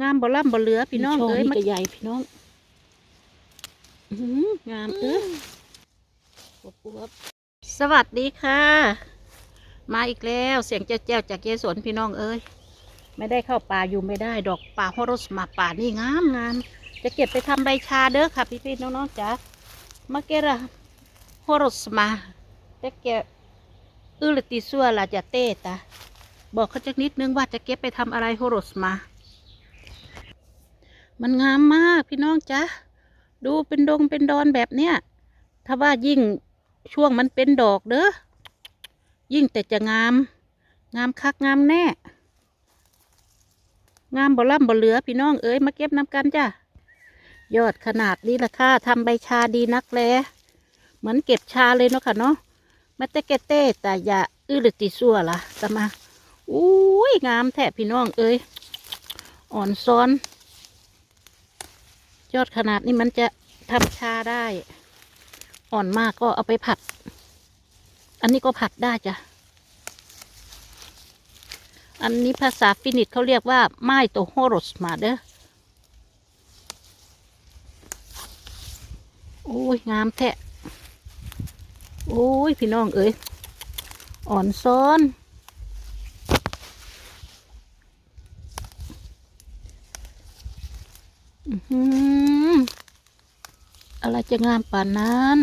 งามบ่ล่ำบ่เหลือพี่น้องช่เอ้ยนี่มาก็ใหญ่พี่น้องอื้อหืองามเอ้ยอวบสวัสดีค่ะ มาอีกแล้วเสียงเจ้าเจ้าจากเยสวนพี่น้องเอ้ยไม่ได้เข้าป่าอยู่ไม่ได้ดอกป่าฮอรสมาป่านี่งามงามจะเก็บไปทำใบชาเด้อค่ะ พี่พี่ๆน้องๆจ๋ามาเกระฮอรสมาจะเก็บอือลติซัวลาจะเต้ตาบอกเขาจักนิดนึงว่าจะเก็บไปทำอะไรฮอรสมา มันงามมากพี่น้องจ๊ะดูเป็นดงเป็นดอนแบบเนี้ยถ้าว่ายิ่งช่วงมันเป็นดอกเด้อยิ่งแต่จะงาม งามคักงามแน่ งามบ่ล่ำบ่เหลือพี่น้องเอ้ยมาเก็บน้ำกันจ้ะยอดขนาดนี้ละค่ะทำใบชาดีนักแลเหมือนเก็บชาเลยเนาะค่ะเนาะมาเตเกเต้แต่อย่าอื้อหรือติซัวล่ะตะมาอุ้ยงามแท้พี่น้องเอ้ยอ่อนซ้อน ยอดขนาดนี้มันจะทำชาได้ อ่อนมากก็เอาไปผัด อันนี้ก็ผัดได้จ้ะ อันนี้ภาษาฟินิชเขาเรียกว่า ไม้โตโฮโรสมาเด้อโอ้ย งามแท้โอ้ย พี่น้องเอ้ยอ่อนซ้อน อะไรจะงามป่านนั้น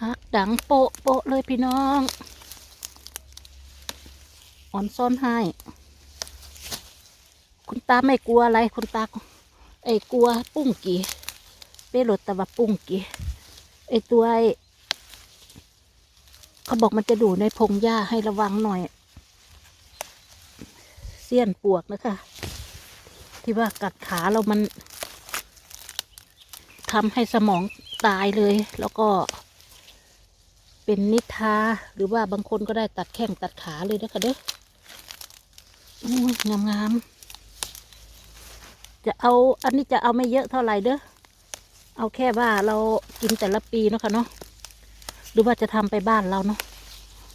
ฮักดังโปะโปะเลยพี่น้อง อ่อนซ่อนให้ คุณตาไม่กลัวอะไร คุณตา ไอ้กลัวปุ้งกีเปโรตะวะปุ้งกี ไอ้ตัวไอ้เขาบอกมันจะดูในพงหญ้าให้ระวังหน่อย เสี้ยนปวกนะคะ ที่ว่ากัดขาเรามันทำให้สมองตายเลย แล้วก็ เป็นนิทาหรือว่าบางคนก็ได้ตัดแข้งตัดขาเลยนะคะเด้องามงามๆจะเอาอันนี้จะเอาไม่เยอะเท่าไหร่เด้อ เอาแค่ว่าเรากินแต่ละปีเนาะค่ะเนาะหรือว่าจะทำไปบ้านเราเนาะ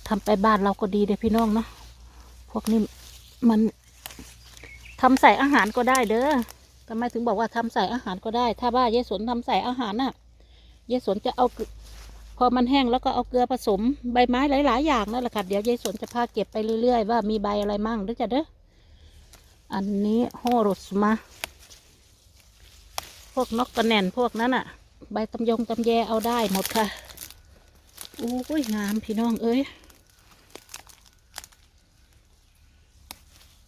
ทำไปบ้านเราก็ดีเด้อพี่น้องเนาะพวกนี้มันทำใส่อาหารก็ได้เด้อทำไมถึงบอกว่าทำใส่อาหารก็ได้ ถ้าว่าเยสนทำใส่อาหารน่ะ เยสนจะเอาพอมันแห้งแล้วก็เอาเกลือผสมใบไม้หลาย ๆ อย่างนั่นแหละค่ะเดี๋ยวเยสนจะพาเก็บไปเรื่อย ๆ ว่ามีใบอะไรมั่งเด้อจ้ะเด้ออันนี้โฮโรสมา พวกนกกระแหน่นพวกนั้นอะ ใบตำยงตำแยเอาได้หมดค่ะโอ้ยงามพี่น้องเอ้ย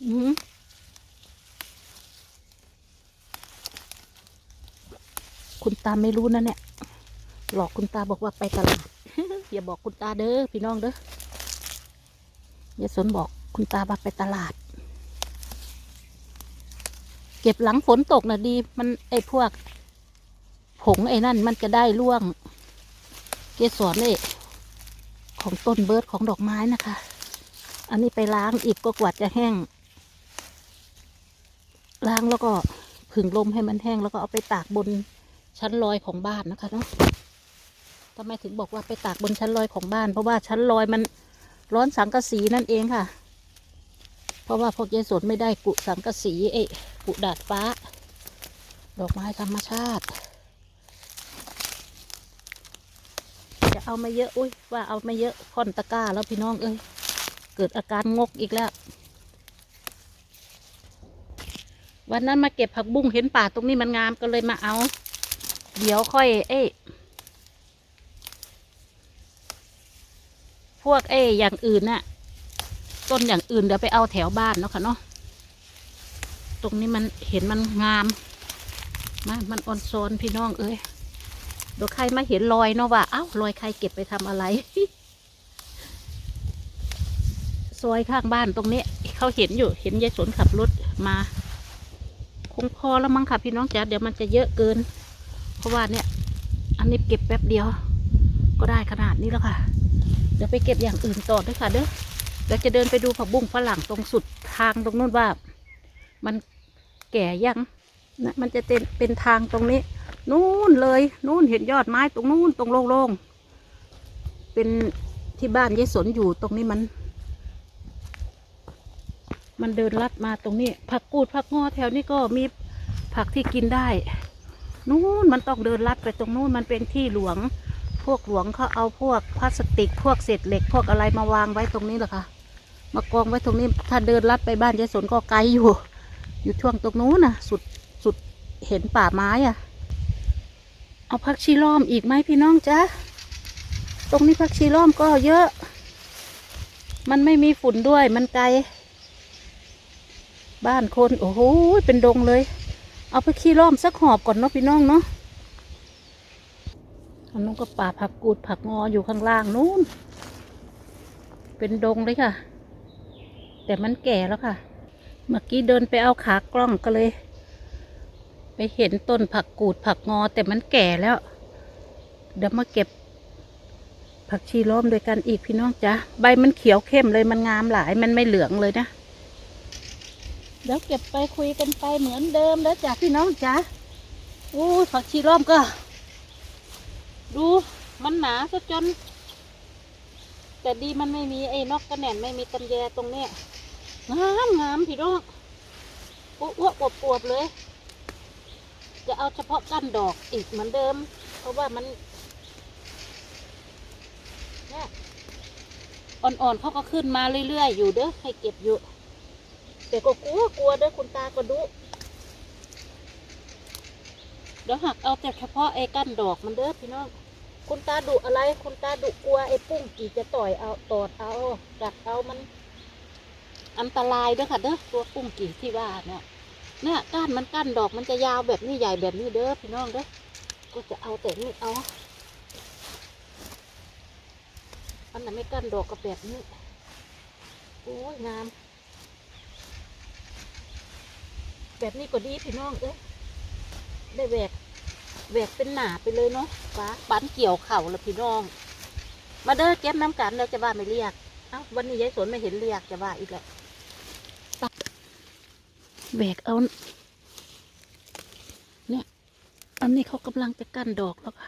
อือคุณตาไม่รู้นะเนี่ย หลอกคุณตาบอกว่าไปตลาดอย่าบอกคุณตาเด้อพี่น้องเด้ออย่าสนบอกคุณตาว่าไปตลาด ก็บหลังฝนตกนะดี มันไอ้พวก ผงไอ้นั่น มันจะได้ร่วง เกสรเลยของต้นเบิร์ดของดอกไม้นะคะ อันนี้ไปล้างอีกก็กว่าจะแห้ง ล้างแล้วก็ผึ่งลมให้มันแห้งแล้วก็เอาไปตากบนชั้นลอยของบ้านนะคะเนาะทำไมถึงบอกว่าไปตากบนชั้นลอยของบ้าน เพราะว่าชั้นลอยมันร้อนสังกะสีนั่นเองค่ะ เพราะว่าพวกยายสนไม่ได้กุสังกะสีเอ กุดาดฟ้า ดอกไม้ธรรมชาติ จะเอามาเยอะอุ้ยว่าเอามาเยอะค่อนตะกร้าแล้วพี่น้องเอ้ยเกิดอาการงกอีกแล้ว วันนั้นมาเก็บผักบุ้งเห็นป่าตรงนี้มันงามก็เลยมาเอา เดี๋ยวค่อย เอ้ยพวกเอ้ยอย่างอื่นน่ะต้นอย่างอื่นเดี๋ยวไปเอาแถวบ้านเนาะค่ะเนาะ รงนี้มันเห็นมันงามมามันออนโซนพี่น้องเอ้ยเดี๋ยวใครมาเห็นรอยเนาะว่า เอ้ารอยใครเก็บไปทำอะไร ซอยข้างบ้านตรงนี้เขาเห็นอยู่ เห็นยายสนขับรถมา คงพอแล้วมั้งค่ะพี่น้องจ๋าเดี๋ยวมันจะเยอะเกิน เพราะว่าเนี่ย อันนี้เก็บแป๊บเดียว ก็ได้ขนาดนี้แล้วค่ะ เดี๋ยวไปเก็บอย่างอื่นต่อด้วยค่ะเด้อเดี๋ยวจะเดินไปดูผักบุ้งฝรั่งตรงสุดทางตรงนู้นว่า มัน แก่ยังนะมันจะเป็นเป็นทางตรงนี้ นู่นเลยนู่นเห็นยอดไม้ตรงนู่นตรงโล่งๆเป็นที่บ้านยายสนอยู่ตรงนี้มัน มันเดินลัดมาตรงนี้ ผักกูดผักงอแถวนี้ก็มีผักที่กินได้นู่นมันต้องเดินลัดไปตรงนู่นมันเป็นที่หลวง พวกหลวงเขาเอาพวกพลาสติกพวกเศษเหล็ก พวกอะไรมาวางไว้ตรงนี้เหรอคะมากองไว้ตรงนี้ ถ้าเดินลัดไปบ้านยายสนก็ไกลอยู่ อยู่ช่วงตรงนู้นนะสุดสุดเห็นป่าไม้อะเอาผักชีล้อมอีกไหมพี่น้องจ๊ะตรงนี้ผักชีล้อมก็เยอะ มันไม่มีฝุ่นด้วยมันไกล บ้านคนโอ้โหเป็นดงเลย เอาไปขี้ล้อมสักหอบก่อนเนาะพี่น้องเนาะอันนู้นก็ป่าผักกูดผักงออยู่ข้างล่างนู้น เป็นดงเลยค่ะ แต่มันแก่แล้วค่ะ เมื่อกี้เดินไปเอาขากล้องก็เลย ไปเห็นต้นผักกูดผักงอแต่มันแก่แล้ว เดี๋ยวมาเก็บ ผักชีล้อมด้วยกันอีกพี่น้องจ้ะใบมันเขียวเข้มเลยมันงามหลายมันไม่เหลืองเลยนะเดี๋ยวเก็บไปคุยกันไปเหมือนเดิมแล้วจ้ะพี่น้องจ้ะอู้ผักชีล้อมก็ ดูมันหนาซะจน แต่ดีมันไม่มีไอ้นกกระแหน่นไม่มีตำแยตรงเนี้ย งามงามพี่น้องอ้วกอวบอวบๆเลย จะเอาเฉพาะก้านดอกอีกเหมือนเดิม เพราะว่ามันเนี่ยอ่อนๆเขาก็ขึ้นมาเรื่อยๆอยู่เด้อให้เก็บอยู่ แต่ก็กลัวกลัวเด้อคุณตาก็ดุเดี๋ยวหักเอาแต่เฉพาะไอ้ก้านดอกมันเด้อพี่น้องคุณตาดุอะไร คุณตาดุกลัวไอ้ปุ้งกี่จะต่อยเอาตอดเอากัดเอามัน อันตรายเด้อค่ะเด้อตัวปุ้งกี่ที่ว่าเนี่ยเนี่ยก้านมันก้านดอกมันจะยาวแบบนี้ใหญ่แบบนี้เด้อพี่น้องเด้อก็จะเอาแต่นี่เอาอันนั้นไม่ก้านดอกก็แบบนี้โอ้ยงามแบบนี้ก็ดีพี่น้องเอ้ยได้แหวกแหวกเป็นหนาไปเลยเนาะป้าปันเกี่ยวเข่าแล้วพี่น้อง มาเด้อเก็บน้ำกันแล้วจะว่าไม่เรียกเอ้าวันนี้ยายสนไม่เห็นเรียกจะว่าอีกแล้ว แหวกเอา เนี่ย อันนี้เขากำลังจะกั้นดอกแล้วค่ะ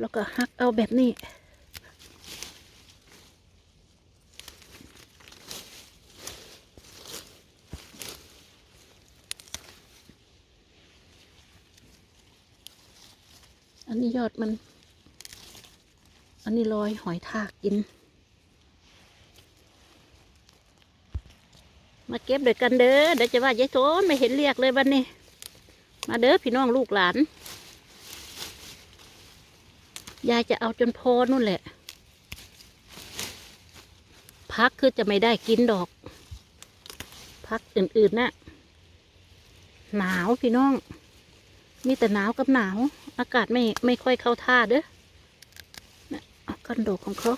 แล้วก็หักเอาแบบนี้ อันนี้ยอดมัน อันนี้ลอยหอยทากกิน มาเก็บด้วยกันเด้อเดี๋ยวจะว่ายายโสนไม่เห็นเรียกเลยวันนี้ มาเด้อพี่น้องลูกหลาน ยายจะเอาจนพอนู่นแหละ พักคือจะไม่ได้กินดอก พักอื่นๆนะ่ะหนาวพี่น้อง มีแต่หนาวกับหนาว อากาศไม่ไม่ค่อยเข้าท่าเด้อนะเอากันดอกของเขา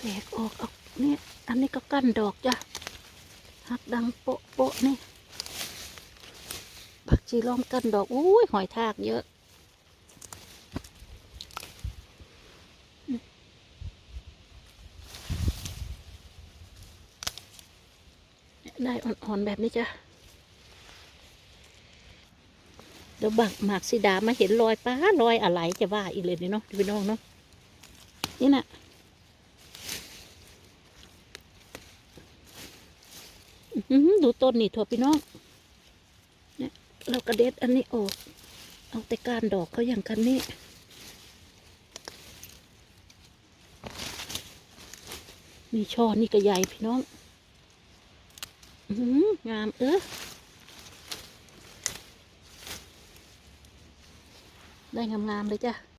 แหกออกเอาเนี่ยอันนี้ก็กั้นดอกจ้ะหักดังโปะโปะนี่ผักชีล้อมกั้นดอกอุ้ยหอยทากเยอะได้อ่อนๆแบบนี้จ้ะ เดี๋ยวบักหมากสีดามาเห็นรอยป้ารอยอะไรจะว่าอีกเลยนี่เนาะพี่น้องเนาะนี่น่ะ อื้อหือดู ต้นนี่เถอะพี่น้องเนี่ยเรากระเด็ดอันนี้ออก เอาแต่กานดอกเขาอย่างกันนี่มีช่อนี่ก็ใหญ่พี่น้องอื้อหืองามเออได้งามๆเลยจ้ะ